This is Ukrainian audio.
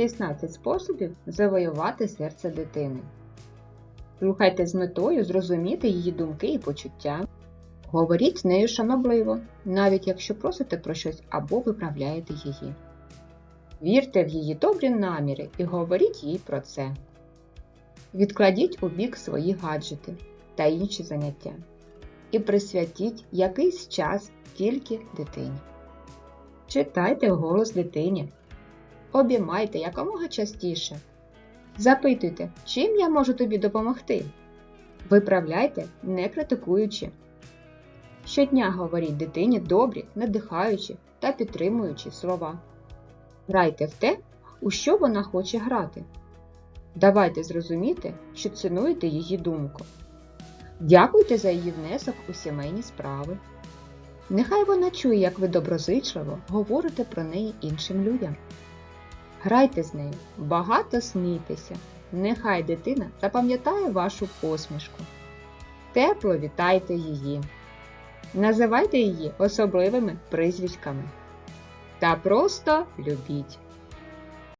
16 способів завоювати серце дитини. Слухайте з метою зрозуміти її думки і почуття. Говоріть з нею шанобливо, навіть якщо просите про щось або виправляєте її. Вірте в її добрі наміри і говоріть їй про це. Відкладіть у бік свої гаджети та інші заняття і присвятіть якийсь час тільки дитині. Читайте вголос дитині. Обіймайте якомога частіше. Запитуйте, чим я можу тобі допомогти. Виправляйте, не критикуючи. Щодня говоріть дитині добрі, надихаючі та підтримуючі слова. Грайте в те, у що вона хоче грати. Давайте зрозуміти, що цінуєте її думку. Дякуйте за її внесок у сімейні справи. Нехай вона чує, як ви доброзичливо говорите про неї іншим людям. Грайте з нею, багато смійтеся. Нехай дитина запам'ятає вашу посмішку. Тепло вітайте її. Називайте її особливими прізвиськами. Та просто любіть.